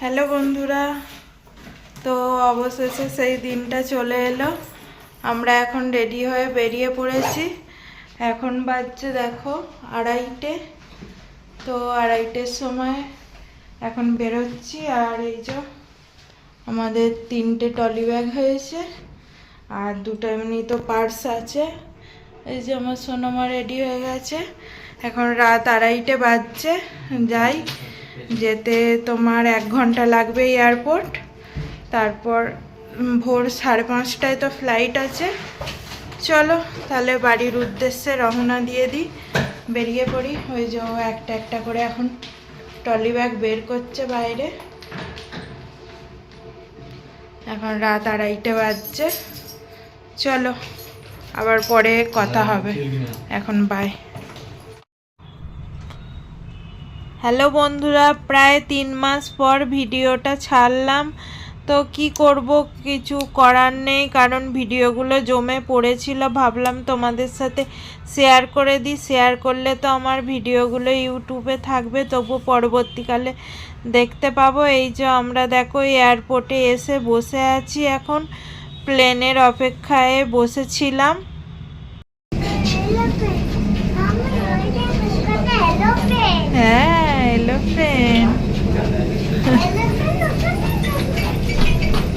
Hello বন্ধুরা, তো অবশেষে সেই দিনটা চলে এলো। আমরা এখন রেডি হয়ে বেরিয়ে পড়েছি। এখন বাজছে দেখো আড়াইটে। তো আড়াইটের সময় এখন বেরোচ্ছি আর এই যে আমাদের তিনটে টলি ব্যাগ হয়েছে আর দুটো এমনি তো পার্স আছে। এই যে আমার সোনামা রেডি হয়ে গেছে। এখন রাত আড়াইটে বাজছে, যাই। যেতে তোমার এক ঘণ্টা লাগবে এয়ারপোর্ট তারপর ভোর সাড়ে পাঁচটায় তো ফ্লাইট আছে। চলো তাহলে বাড়ির উদ্দেশ্যে রওনা দিয়ে দিই। বেরিয়ে পড়ি। ওই যে একটা একটা করে এখন টলি ব্যাগ বের করছে বাইরে। এখন রাত আড়াইটে বাজছে। চলো আবার পরে কথা হবে। এখন বাই হ্যালো বন্ধুরা প্রায় তিন মাস পর ভিডিওটা ছাড়লাম। তো কি করব কিছু করার নেই কারণ ভিডিওগুলো জমে পড়েছিল। ভাবলাম তোমাদের সাথে শেয়ার করে দিই। শেয়ার করলে তো আমার ভিডিওগুলো ইউটিউবে থাকবে তবু পরবর্তীকালে দেখতে পাবো। এই যে আমরা দেখো এয়ারপোর্টে এসে বসে আছি এখন। প্লেনের অপেক্ষায় বসেছিলাম। হ্যাঁ এলোফ্রেন্ট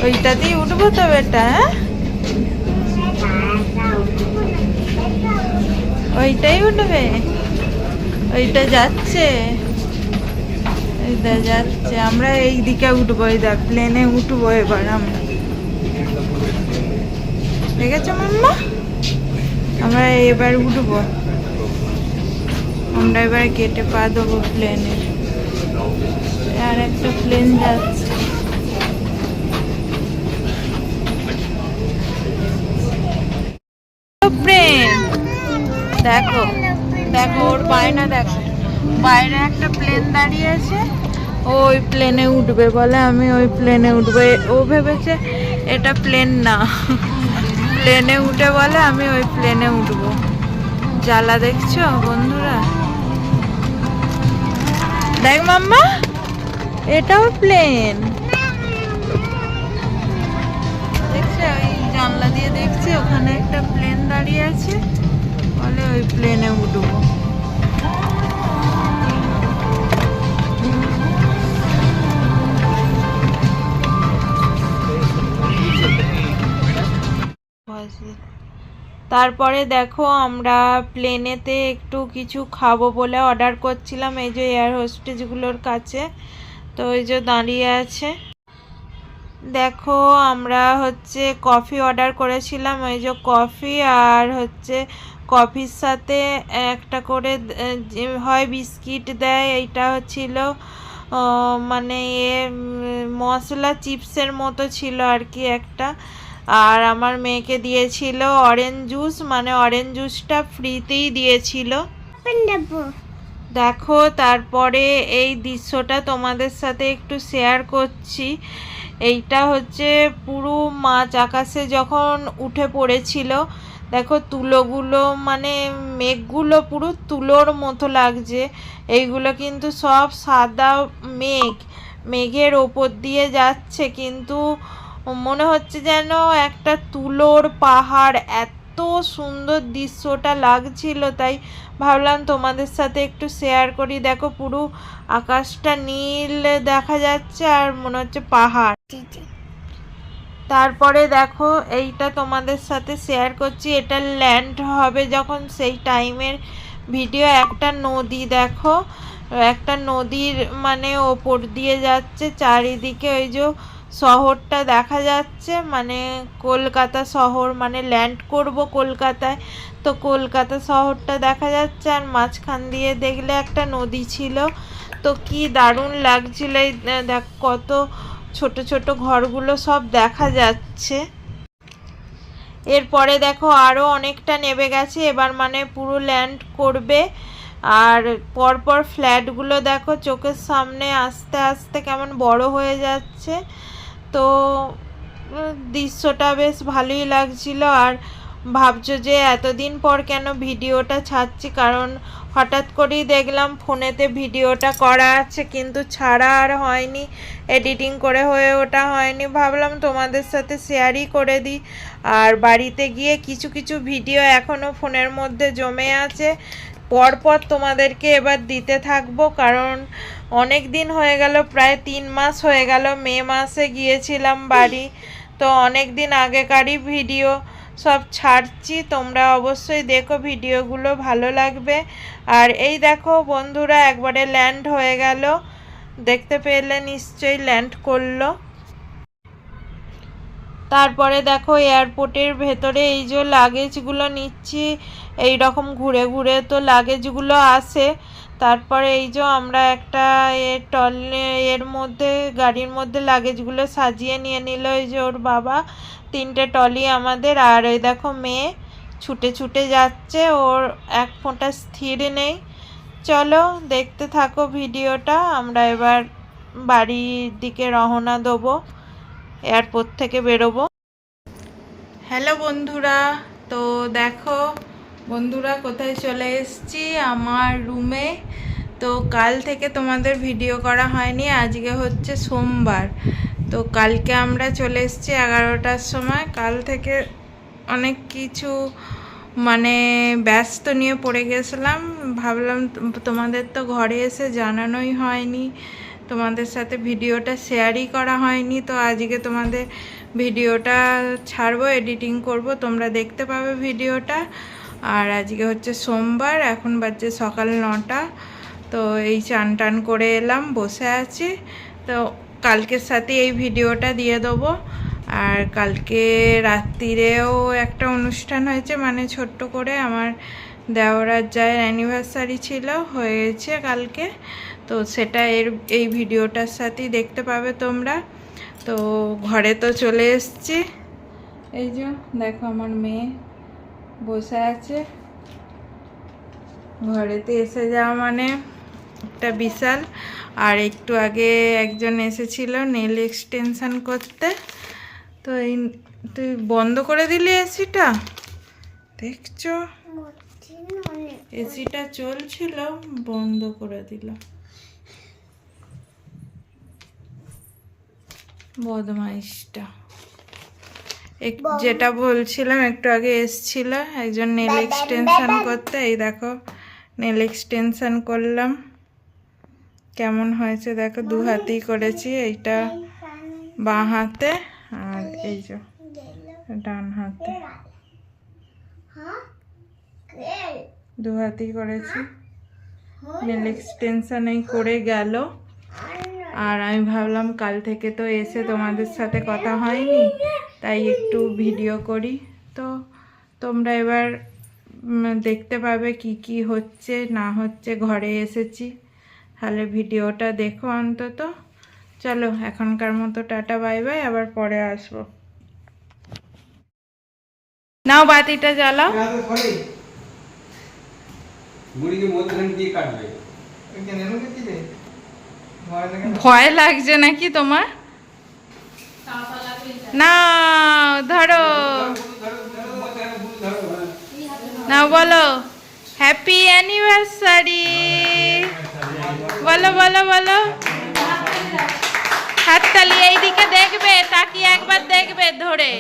ওইটাতেই উঠবো তো বেটা হ্যাঁ? ওইটাই উঠবে। ওইটা যাচ্ছে। এইটা যাচ্ছে। আমরা এই দিকে উঠবো, এই দেখ প্লেনে উঠবো এবার আমরা। দেখেছ মাম্মা? আমরা এবার উঠবো। আমরা এবার গেটে পা দেবো প্লেনের একটা প্লেন যাচ্ছে দেখো দেখো, ওর বায়না দেখো। বাইরে একটা প্লেন দাঁড়িয়ে আছে। ওই প্লেনে উঠবে বলে আমি ওই প্লেনে উঠবো। ও ভেবেছে এটা প্লেন না। প্লেনে উঠে বলে আমি ওই প্লেনে উঠবো। জ্বালা দেখছ বন্ধুরা? দেখ মাম্মা। এটাও প্লেন দেখছে, ওই জানলা দিয়ে দেখছি, ওখানে একটা প্লেন দাঁড়িয়ে আছে। বলে ওই প্লেনে উঠবো। তারপরে দেখো, আমরা প্লেনেতে একটু কিছু খাব বলে অর্ডার করছিলাম, এই যে এয়ার হোস্টেজগুলোর কাছে। তো ওই যে দাঁড়িয়ে আছে। দেখো আমরা হচ্ছে কফি অর্ডার করেছিলাম ওই যে কফি আর হচ্ছে কফির সাথে একটা করে হয় বিস্কিট দেয় এইটা ছিল আহ, মানে এ মশলা চিপসের মতো ছিল আর কি একটা। আর আমার মেয়েকে দিয়েছিল অরেঞ্জ জুস মানে অরেঞ্জ জুসটা ফ্রিতেই দিয়েছিল। দেখো, তারপরে এই দৃশ্যটা তোমাদের সাথে একটু শেয়ার করছি। এইটা হচ্ছে পুরো মাছ আকাশে যখন উঠে পড়েছিল, দেখো তুলোগুলো মানে মেঘগুলো পুরো তুলোর মতো লাগছে। এইগুলো কিন্তু সব সাদা মেঘ, মেঘের ওপর দিয়ে যাচ্ছে। কিন্তু মনে হচ্ছে যেন একটা তুলোর পাহাড় এত সুন্দর দৃশ্যটা লাগছিল তাই ভাবলাম তোমাদের সাথে একটু শেয়ার করি। দেখো পুরো আকাশটা নীল দেখা যাচ্ছে আর মনে হচ্ছে পাহাড়। তারপরে দেখো এইটা তোমাদের সাথে শেয়ার করছি। এটা ল্যান্ড হবে যখন সেই টাইমের ভিডিও একটা নদী দেখো একটা নদীর মানে ওপর দিয়ে যাচ্ছে চারিদিকে ওই যে শহরটা দেখা যাচ্ছে মানে কলকাতা শহর মানে ল্যান্ড করব কলকাতায়। তো কলকাতা শহরটা দেখা যাচ্ছে আর মাঝখান দিয়ে দেখলে একটা নদী ছিল। তো কি দারুণ লাগছিল এই, দেখ কত ছোট ছোট ঘরগুলো সব দেখা যাচ্ছে। এরপরে দেখো আরও অনেকটা নেবে গেছে, এবার মানে পুরো ল্যান্ড করবে। আর পরপর ফ্ল্যাটগুলো দেখো চোখের সামনে আস্তে আস্তে কেমন বড় হয়ে যাচ্ছে। তো দৃশ্যটা বেশ ভালোই লাগছিল আর ভাবছ যে এতদিন পর কেন ভিডিওটা ছাড়ছি? কারণ হঠাৎ করেই দেখলাম ফোনেতে ভিডিওটা করা আছে, কিন্তু ছাড়া আর হয়নি। এডিটিং করে হয়ে ওটা হয়নি। ভাবলাম তোমাদের সাথে শেয়ারই করে দিই। আর বাড়িতে গিয়ে কিছু কিছু ভিডিও এখনও ফোনের মধ্যে জমে আছে। পরপর তোমাদেরকে এবার দিতে থাকব, কারণ অনেক দিন হয়ে গেল, প্রায় তিন মাস হয়ে গেল, মে মাসে গিয়েছিলাম বাড়ি। তো অনেক দিন আগেকারই ভিডিও সব ছাড়ছি, তোমরা অবশ্যই দেখো ভিডিওগুলো, ভালো লাগবে। আর এই দেখো বন্ধুরা, একবারে ল্যান্ড হয়ে গেল। দেখতে পেলে নিশ্চয়ই ল্যান্ড করল। তারপরে দেখো এয়ারপোর্টের ভেতরে এই যে লাগেজগুলো নিচ্ছি এই রকম ঘুরে ঘুরে তো লাগেজগুলো আসে। তারপরে এই যে আমরা একটা এ টলে এর মধ্যে, গাড়ির মধ্যে লাগেজগুলো সাজিয়ে নিয়ে নিল এই যে ওর বাবা। তিনটে টলি আমাদের, আর এই দেখো মেয়ে ছুটে ছুটে যাচ্ছে, ওর এক ফোঁটা স্থির নেই। চলো দেখতে থাকো ভিডিওটা, আমরা এবার বাড়ির দিকে রওনা দেবো। এয়ারপোর্ট থেকে বেরোবো। হ্যালো বন্ধুরা, তো দেখো, বন্ধুরা কোথায় চলে এসছি? আমার রুমে তো কাল থেকে তোমাদের ভিডিও করা হয়নি, আজকে হচ্ছে সোমবার। তো কালকে আমরা চলে এসেছি এগারোটার সময়। কাল থেকে অনেক কিছু মানে ব্যস্ত নিয়ে পড়ে গেছিলাম। ভাবলাম তোমাদের তো ঘরে এসে জানানোই হয়নি। তোমাদের সাথে ভিডিওটা শেয়ারই করা হয়নি, তো আজকে তোমাদের ভিডিওটা ছাড়বো, এডিটিং করব, তোমরা দেখতে পাবে ভিডিওটা। আর আজকে হচ্ছে সোমবার, এখন বাজছে সকাল নটা, তো এই চান টান করে এলাম, বসে আছি। তো কালকের সাথে এই ভিডিওটা দিয়ে দেবো। আর কালকে রাত্রিরেও একটা অনুষ্ঠান হয়েছে মানে ছোট্ট করে আমার দেওরার জায়ের অ্যানিভার্সারি ছিল, হয়েছে কালকে। তো সেটা এর এই ভিডিওটার সাথেই দেখতে পাবে তোমরা। তো ঘরে তো চলে এসছি। এই যে দেখো আমার মেয়ে বসে আছে। ঘরেতে এসে যাওয়া মানে একটা বিশাল। আর একটু আগে একজন এসেছিল নেল এক্সটেনশন করতে। তো এই তুই বন্ধ করে দিলি এসিটা? দেখছ? এসিটা চলছিল বন্ধ করে দিল। বদমাইশটা। এক- যেটা বলছিলাম একটু আগে এসছিল একজন নেল এক্সটেনশন করতে। এই দেখো নেল এক্সটেনশন করলাম। কেমন হয়েছে দেখো দু হাতেই করেছি এইটা বাঁ হাতে আর এই যে ডান হাতে। দু হাতেই করেছি। নেল এক্সটেনশন এই করে গেল। আর আমি ভাবলাম কাল থেকে তো এসে তোমাদের সাথে কথা হয়নি তাই একটু ভিডিও করি। তো তোমরা এবার দেখতে পাবে কি কি হচ্ছে না হচ্ছে ঘরে এসেছি। তাহলে ভিডিওটা দেখো অন্তত। চলো এখনকার মতো টাটা বাই বাই আবার পরে আসব। নাও বাতিটা জ্বালাও। মুড়িকে মধ্যখান দিয়ে কাটবে? ভয় লাগছে নাকি তোমার? না ধরো। না বলো। হ্যাপি অ্যানিভার্সারি বলো বলো বলো। হাততালি এইদিকে দেখবে তাকিয়ে একবার দেখবে ধরে।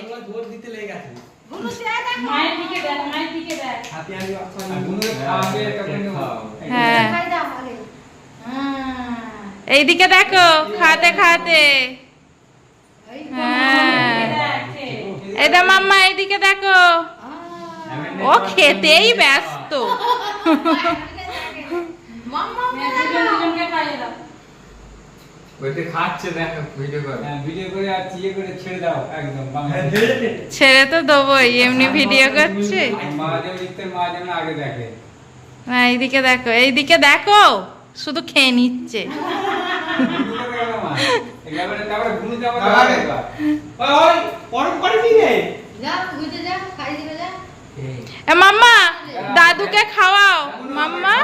হ্যাঁ। এইদিকে দেখো খাতে খাতে হ্যাঁ। এটা মাম্মা এইদিকে দেখো। ও খেতেই ব্যস্ত। ওইতে খাচ্ছে দেখো ভিডিও করে। হ্যাঁ ভিডিও করে আর চিয়ে করে ছেড়ে দাও একদম বাংলা ছেড়ে তো দেবোই এমনি ভিডিও করছে। এইদিকে দেখো এইদিকে দেখো। শুধু খেয়ে নিচ্ছে। মাম্মা দাদুকে খাওয়াও। মাম্মা।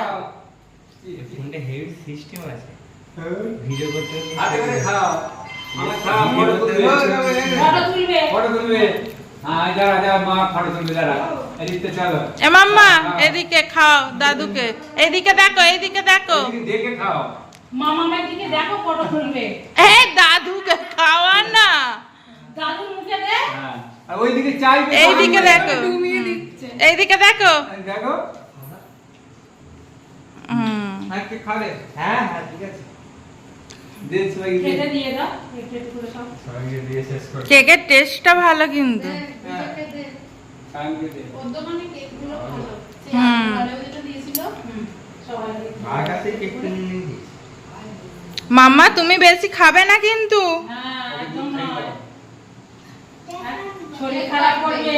সিস্টেম আছে ভিডিও করতে খাও ফটো তুলবে। ফটো তুলবে। হ্যাঁ যারা যারা মা ফটো তুলবে যারা এ মাম্মা এদিকে খাও দাদুকে। এদিকে দেখো এইদিকে দেখো। এদিকে দেখে খাও। মামামের দিকে দেখো ফটো তুলবে। এ দাদুকে খাওয়া না। দাদুর মুখে দে। হ্যাঁ। আর ওইদিকে চাইবে এইদিকে দেখো। এইদিকে দেখো। দেখো। হুম। হ্যাঁ খাবে। হ্যাঁ হ্যাঁ ঠিক আছে। কেকের টেস্টটা ভালো কিন্তু। মাম্মা তুমি বেশি খাবে না কিন্তু? হ্যাঁ একদম নয়। শরীর খারাপ করবে।